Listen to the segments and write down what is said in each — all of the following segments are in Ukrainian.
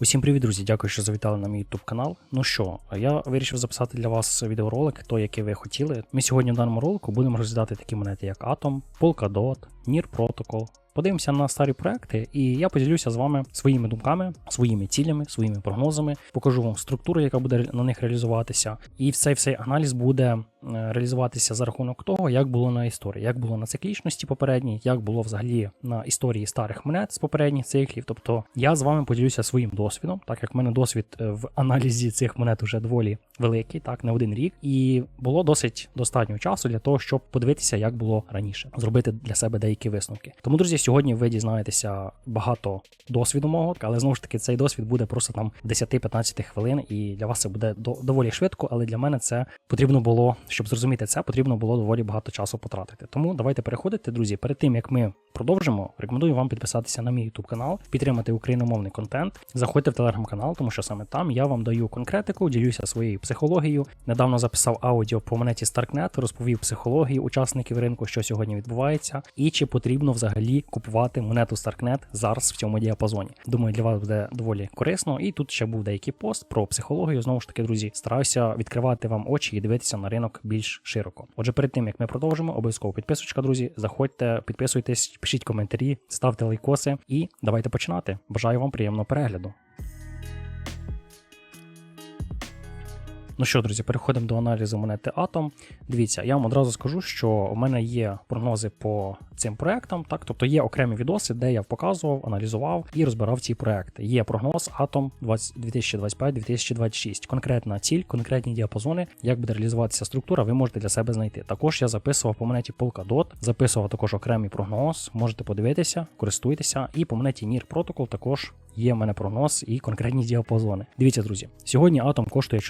Усім привіт, друзі! Дякую, що завітали на мій YouTube канал. Ну що, я вирішив записати для вас відеоролик, той, який ви хотіли. Ми сьогодні в даному ролику будемо розглядати такі монети, як Atom, Polkadot, NIR Protocol. Подивимося на старі проекти, і я поділюся з вами своїми думками, своїми цілями, своїми прогнозами. Покажу вам структуру, яка буде на них реалізуватися. І цей всей аналіз буде е, реалізуватися за рахунок того, як було на історії, як було на циклічності попередній, як було взагалі на історії старих монет з попередніх циклів. Тобто я з вами поділюся своїм досвідом, так як в мене досвід е, в аналізі цих монет уже доволі великий, так не один рік, і було досить достатньо часу для того, щоб подивитися, як було раніше, зробити для себе деякі висновки. Тому, друзі, сьогодні ви дізнаєтеся багато досвіду мого, але знову ж таки цей досвід буде просто там 10-15 хвилин, і для вас це буде до- доволі швидко, але для мене це потрібно було, щоб зрозуміти це, потрібно було доволі багато часу потратити. Тому давайте переходити, друзі. Перед тим як ми продовжимо, рекомендую вам підписатися на мій YouTube канал, підтримати україномовний контент. Заходьте в телеграм-канал, тому що саме там я вам даю конкретику, ділюся своєю психологією. Недавно записав аудіо по монеті Starknet, розповів психологію учасників ринку, що сьогодні відбувається, і чи потрібно взагалі купувати монету Starknet зараз в цьому діапазоні. Думаю, для вас буде доволі корисно. І тут ще був деякий пост про психологію. Знову ж таки, друзі, стараюся відкривати вам очі і дивитися на ринок більш широко. Отже, перед тим як ми продовжимо, обов'язково підписочка, друзі. Заходьте, підписуйтесь, пишіть коментарі, ставте лайкоси і давайте починати. Бажаю вам приємного перегляду. Ну що, друзі, переходимо до аналізу монети Atom. Дивіться, я вам одразу скажу, що у мене є прогнози по цим проектам, так, тобто є окремі відоси, де я показував, аналізував і розбирав ці проекти. Є прогноз Atom 2025-2026. Конкретна ціль, конкретні діапазони, як буде реалізуватися структура, ви можете для себе знайти. Також я записував по монеті Polkadot, записував також окремий прогноз, можете подивитися, користуйтеся. І по монеті NIR Protocol також є в мене прогноз і конкретні діапазони. Дивіться, друзі, сьогодні атом коштує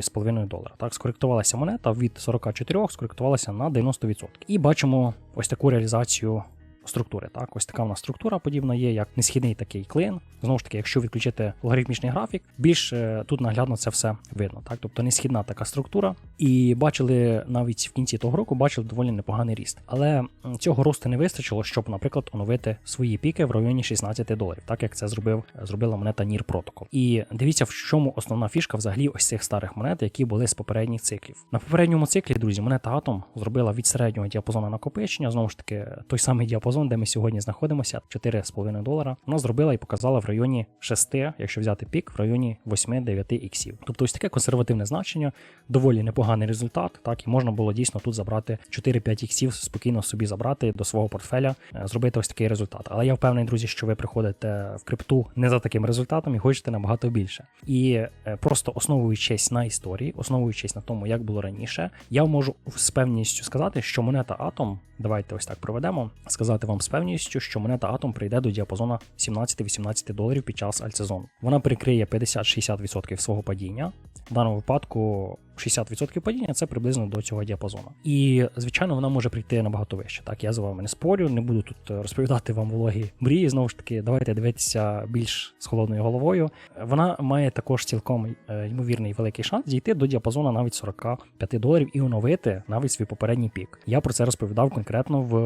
4,5 долара. Так, скоректувалася монета від 44, скоректувалася на 90%. І бачимо ось таку реалізацію. Структури, так, ось така в нас структура подібна є, як несхідний такий клин. Знову ж таки, якщо відключити логарифмічний графік, більш е, тут наглядно це все видно. Так, тобто несхідна така структура. І бачили навіть в кінці того року, бачили доволі непоганий ріст. Але цього росту не вистачило, щоб, наприклад, оновити свої піки в районі 16 доларів, так як це зробив зробила монета NIR Protocol. І дивіться, в чому основна фішка взагалі ось цих старих монет, які були з попередніх циклів. На попередньому циклі, друзі, монета Atom зробила від середнього діапазону накопичення, знову ж таки, той самий діапазон, де ми сьогодні знаходимося, 4,5 долара. Вона зробила і показала в районі 6, якщо взяти пік, в районі 8-9 іксів. Тобто ось таке консервативне значення, доволі непоганий результат. Так і можна було дійсно тут забрати 4-5 іксів, спокійно собі забрати до свого портфеля, е, зробити ось такий результат. Але я впевнений, друзі, що ви приходите в крипту не за таким результатом і хочете набагато більше. І е, просто основуючись на історії, основуючись на тому, як було раніше, я можу з певністю сказати, що монета Atom, давайте ось так проведемо, сказати вам з певністю, що монета Atom прийде до діапазону 17-18 доларів під час альтсезону. Вона прикриє 50-60% свого падіння. В даному випадку 60% падіння це приблизно до цього діапазону. І звичайно, вона може прийти набагато вище. Так, я з вами не спорю, не буду тут е, розповідати вам вологі мрії. Знову ж таки, давайте дивитися більш з холодною головою. Вона має також цілком е, ймовірний великий шанс дійти до діапазону навіть 45 доларів і оновити навіть свій попередній пік. Я про це розповідав конкретно в,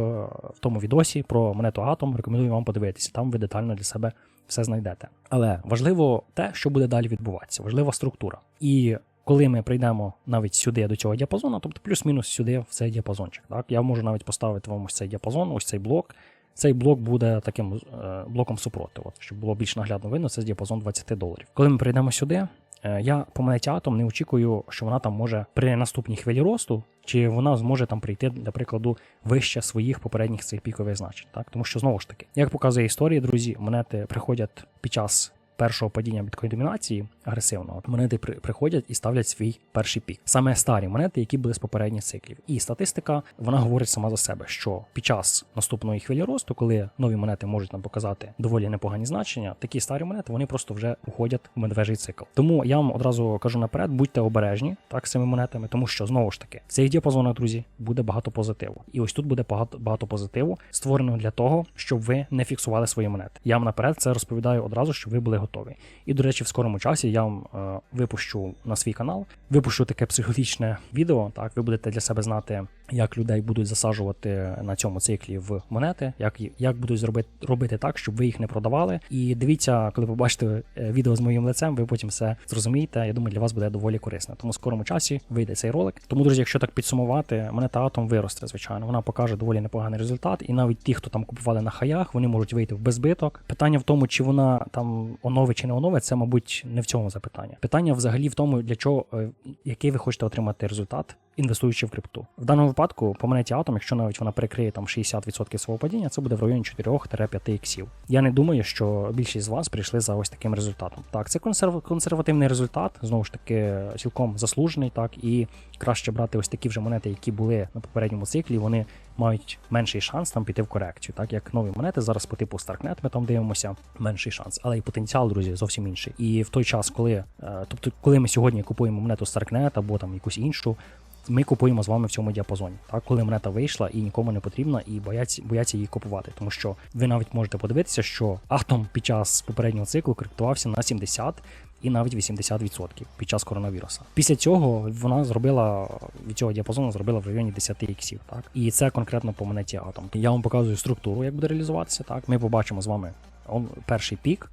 в тому відосі про монету Atom. Рекомендую вам подивитися. Там ви детально для себе все знайдете. Але важливо те, що буде далі відбуватися, важлива структура. І коли ми прийдемо навіть сюди до цього діапазону, тобто плюс-мінус сюди в цей діапазончик. Так? Я можу навіть поставити вам ось цей діапазон, ось цей блок. Цей блок буде таким е, блоком супротиву, щоб було більш наглядно видно, це діапазон 20 доларів. Коли ми прийдемо сюди, е, я по монеті Atom не очікую, що вона там може при наступній хвилі росту, чи вона зможе там прийти, для прикладу, вище своїх попередніх цих пікових значень. Так? Тому що знову ж таки, як показує історія, друзі, монети приходять під час першого падіння біткоін-домінації агресивного, монети при- приходять і ставлять свій перший пік. Саме старі монети, які були з попередніх циклів. І статистика вона говорить сама за себе, що під час наступної хвилі росту, коли нові монети можуть нам показати доволі непогані значення, такі старі монети вони просто вже уходять в медвежий цикл. Тому я вам одразу кажу наперед, будьте обережні так з цими монетами, тому що знову ж таки в цих діапазонах, друзі, буде багато позитиву. І ось тут буде багато багато позитиву, створено для того, щоб ви не фіксували свої монети. Я вам наперед це розповідаю одразу, щоб ви були готові. І до речі, в скорому часі я вам е, випущу на свій канал, випущу таке психологічне відео. Так, ви будете для себе знати як людей будуть засаджувати на цьому циклі в монети, як, як будуть зробити робити так, щоб ви їх не продавали. І дивіться, коли побачите е, відео з моїм лицем, ви потім все зрозумієте. Я думаю, для вас буде доволі корисно. Тому в скорому часі вийде цей ролик. Тому, друзі, якщо так підсумувати, монета Атом виросте, звичайно. Вона покаже доволі непоганий результат. І навіть ті, хто там купували на хаях, вони можуть вийти в безбиток. Питання в тому, чи вона там оновить чи не оновить, це, мабуть, не в цьому запитання. Питання взагалі в тому, для чого е, який ви хочете отримати результат. Інвестуючи в крипту. В даному випадку по монеті Atom, якщо навіть вона перекриє там 60% свого падіння, це буде в районі 4-5 іксів. Я не думаю, що більшість з вас прийшли за ось таким результатом. Так, це консерв... консервативний результат, знову ж таки, цілком заслужений, так, і краще брати ось такі вже монети, які були на попередньому циклі, вони мають менший шанс там піти в корекцію, так як нові монети зараз по типу StarkNet ми там дивимося, менший шанс, але і потенціал, друзі, зовсім інший. І в той час, коли, е, тобто, коли ми сьогодні купуємо монету StarkNet або там якусь іншу ми купуємо з вами в цьому діапазоні. Так, коли монета вийшла і нікому не потрібна, і бояться, бояться її купувати. Тому що ви навіть можете подивитися, що атом під час попереднього циклу коректувався на 70 і навіть 80% під час коронавіруса. Після цього вона зробила від цього діапазону зробила в районі 10 іксів. Так, і це конкретно по монеті атом. Я вам показую структуру, як буде реалізуватися. Так, ми побачимо з вами перший пік.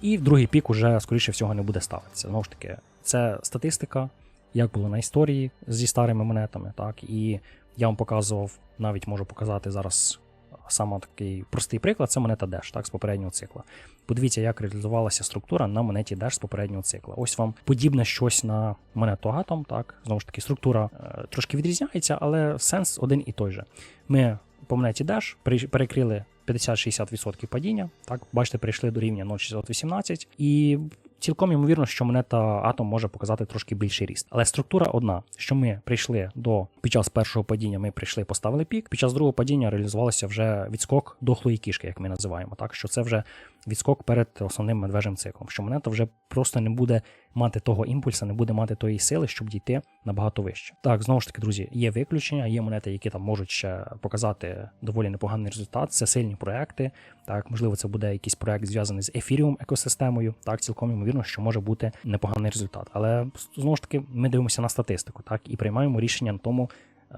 І другий пік уже, скоріше всього, не буде ставитися. Знову ж таки, це статистика як було на історії зі старими монетами. так, І я вам показував, навіть можу показати зараз саме такий простий приклад це монета Dash, так, з попереднього цикла. Подивіться, як реалізувалася структура на монеті Dash з попереднього цикла. Ось вам подібне щось на монету Atom, так, знову ж таки, структура е, трошки відрізняється, але сенс один і той же. Ми по монеті Dash перекрили 50-60% падіння. Так, бачите, прийшли до рівня 0,618 і Цілком ймовірно, що монета Атом може показати трошки більший ріст. Але структура одна, що ми прийшли до під час першого падіння, ми прийшли, поставили пік. Під час другого падіння реалізувалося вже відскок дохлої кішки, як ми називаємо. Так що це вже відскок перед основним медвежим циклом. Що монета вже просто не буде мати того імпульсу, не буде мати тої сили, щоб дійти набагато вище. Так, знову ж таки, друзі, є виключення, є монети, які там можуть ще показати доволі непоганий результат. Це сильні проекти. Так, можливо, це буде якийсь проект зв'язаний з ефіріум екосистемою. Так, цілком ймовірно, що може бути непоганий результат. Але знову ж таки, ми дивимося на статистику, так і приймаємо рішення на тому,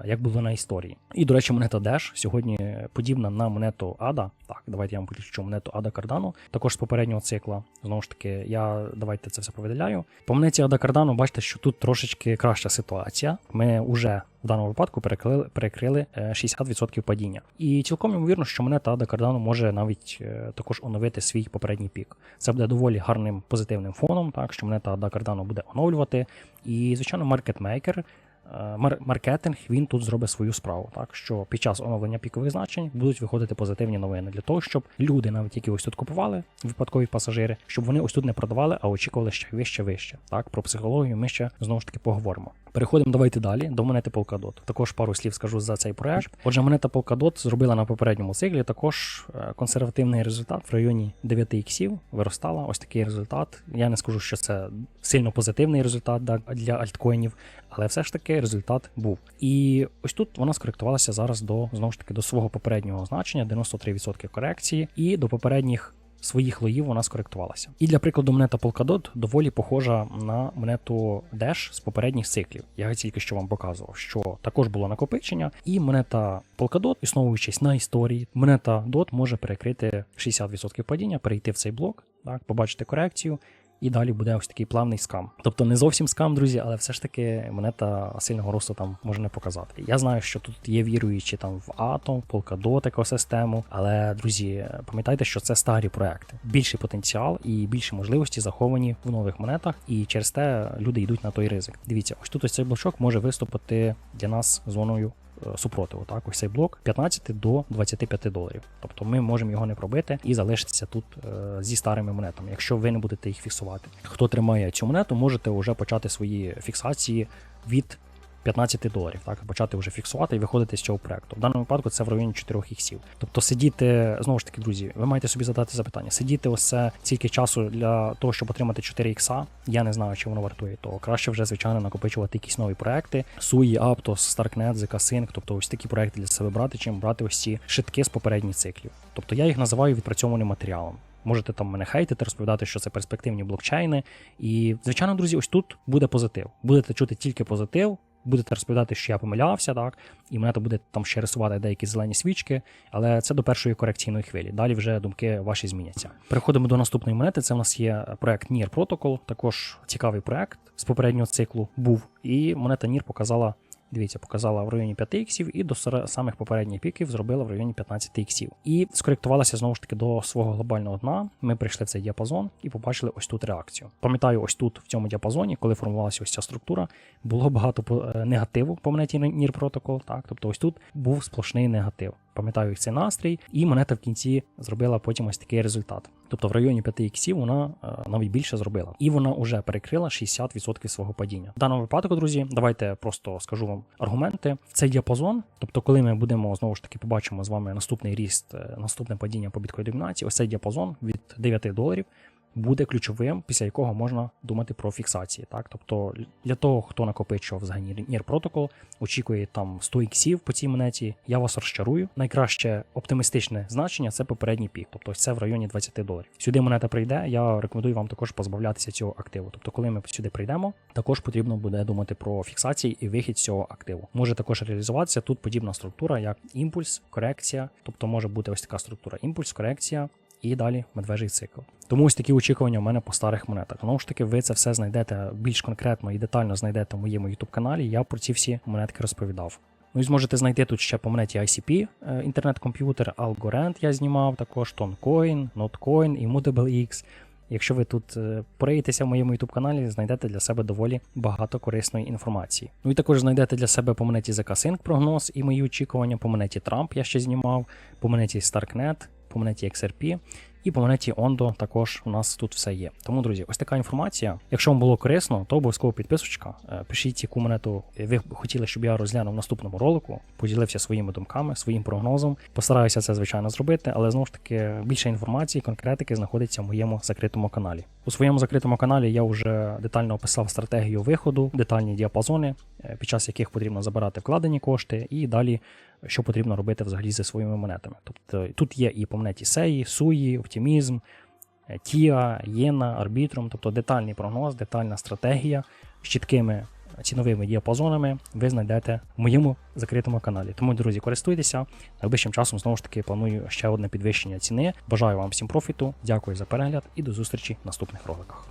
як було на історії. І, до речі, монета Dash сьогодні подібна на монету Ада. Так, давайте я вам включу монету Ада Cardano, також з попереднього цикла. Знову ж таки, я давайте це все повидаляю. По монеті Ада Cardano бачите, що тут трошечки краща ситуація. Ми вже в даному випадку перекрили перекрили 60% падіння. І цілком ймовірно, що монета Ада Cardano може навіть е, також оновити свій попередній пік. Це буде доволі гарним позитивним фоном, так що монета Ада Cardano буде оновлювати. І, звичайно, маркетмейкер Е, маркетинг він тут зробить свою справу. Так що під час оновлення пікових значень будуть виходити позитивні новини для того, щоб люди, навіть які ось тут купували, випадкові пасажири, щоб вони ось тут не продавали, а очікували ще вище вище. Так, про психологію ми ще знову ж таки поговоримо. Переходимо давайте далі до монети Polkadot. Також пару слів скажу за цей проект. Отже, монета Polkadot зробила на попередньому циклі також е, консервативний результат в районі 9 іксів. Виростала ось такий результат. Я не скажу, що це сильно позитивний результат для альткоїнів, але все ж таки результат був. І ось тут вона скоректувалася зараз до знову ж таки до свого попереднього значення 93% корекції і до попередніх своїх лоїв вона скоректувалася. І для прикладу, монета Polkadot доволі похожа на монету Dash з попередніх циклів. Я тільки що вам показував, що також було накопичення, і монета Polkadot, існуючись на історії, монета DOT може перекрити 60% падіння, перейти в цей блок, так, побачити корекцію і далі буде ось такий плавний скам. Тобто не зовсім скам, друзі, але все ж таки монета сильного росту там може не показати. Я знаю, що тут є віруючі там в Atom, в Polkadot екосистему, але друзі, пам'ятайте, що це старі проекти. Більший потенціал і більші можливості заховані в нових монетах, і через те люди йдуть на той ризик. Дивіться, ось тут ось цей блочок може виступити для нас зоною супротиву. Так, ось цей блок 15 до 25 доларів. Тобто ми можемо його не пробити і залишитися тут е, зі старими монетами, якщо ви не будете їх фіксувати. Хто тримає цю монету, можете вже почати свої фіксації від 15 доларів, так, почати вже фіксувати і виходити з цього проекту. В даному випадку це в районі 4 іксів. Тобто сидіти, знову ж таки, друзі, ви маєте собі задати запитання. Сидіти ось це стільки часу для того, щоб отримати 4 ікса, я не знаю, чи воно вартує. То краще вже, звичайно, накопичувати якісь нові проекти. Суї, Aptos, Starknet, ZK тобто ось такі проекти для себе брати, чим брати ось ці шитки з попередніх циклів. Тобто я їх називаю відпрацьованим матеріалом. Можете там мене хейтити, розповідати, що це перспективні блокчейни. І, звичайно, друзі, ось тут буде позитив. Будете чути тільки позитив будете розповідати, що я помилявся, так, і мене то буде там ще рисувати деякі зелені свічки, але це до першої корекційної хвилі. Далі вже думки ваші зміняться. Переходимо до наступної монети. Це в нас є проект NIR Protocol, також цікавий проект з попереднього циклу був. І монета NIR показала. Дивіться, показала в районі 5 іксів і до самих попередніх піків зробила в районі 15 іксів. І скоректувалася знову ж таки до свого глобального дна. Ми прийшли в цей діапазон і побачили ось тут реакцію. Пам'ятаю, ось тут в цьому діапазоні, коли формувалася ось ця структура, було багато е, негативу по монеті NIR Protocol. Так, тобто ось тут був сплошний негатив. Пам'ятаю їх цей настрій, і монета в кінці зробила потім ось такий результат. Тобто в районі 5 іксів вона е, навіть більше зробила. І вона вже перекрила 60% свого падіння. В даному випадку, друзі, давайте просто скажу вам аргументи. Цей діапазон, тобто, коли ми будемо знову ж таки побачимо з вами наступний ріст, е, наступне падіння по біткої домінації, ось цей діапазон від 9 доларів. Буде ключовим, після якого можна думати про фіксації. Так? Тобто для того, хто накопичував взагалі NIR Protocol, очікує там 100 іксів по цій монеті, я вас розчарую. Найкраще оптимістичне значення це попередній пік, тобто це в районі 20 доларів. Сюди монета прийде, я рекомендую вам також позбавлятися цього активу. Тобто, коли ми сюди прийдемо, також потрібно буде думати про фіксації і вихід цього активу. Може також реалізуватися тут подібна структура, як імпульс, корекція, тобто може бути ось така структура: імпульс, корекція. І далі медвежий цикл. Тому ось такі очікування у мене по старих монетах. Знову ж таки, ви це все знайдете більш конкретно і детально знайдете в моєму YouTube каналі. Я про ці всі монетки розповідав. Ну і зможете знайти тут ще по монеті ICP, е, інтернет-комп'ютер, Algorand я знімав, також Toncoin, Notcoin і MutableX. Якщо ви тут е, пориєтеся в моєму YouTube каналі, знайдете для себе доволі багато корисної інформації. Ну і також знайдете для себе по монеті ZK Sync прогноз і мої очікування, по монеті Trump я ще знімав, по монеті Starknet, по монеті XRP. І по монеті Ondo також у нас тут все є. Тому, друзі, ось така інформація. Якщо вам було корисно, то обов'язково підписочка. Е, Пишіть, яку монету ви хотіли, щоб я розглянув в наступному ролику, поділився своїми думками, своїм прогнозом. Постараюся це звичайно зробити, але знову ж таки більше інформації, конкретики знаходиться в моєму закритому каналі. У своєму закритому каналі я вже детально описав стратегію виходу, детальні діапазони, е, під час яких потрібно забирати вкладені кошти, і далі що потрібно робити взагалі зі своїми монетами. Тобто тут є і по монеті Сеї, Суї, Оптимізм, е, Тіа, Єна, Арбітрум, тобто детальний прогноз, детальна стратегія з чіткими ціновими діапазонами ви знайдете в моєму закритому каналі. Тому, друзі, користуйтеся. Найближчим часом знову ж таки планую ще одне підвищення ціни. Бажаю вам всім профіту, дякую за перегляд і до зустрічі в наступних роликах.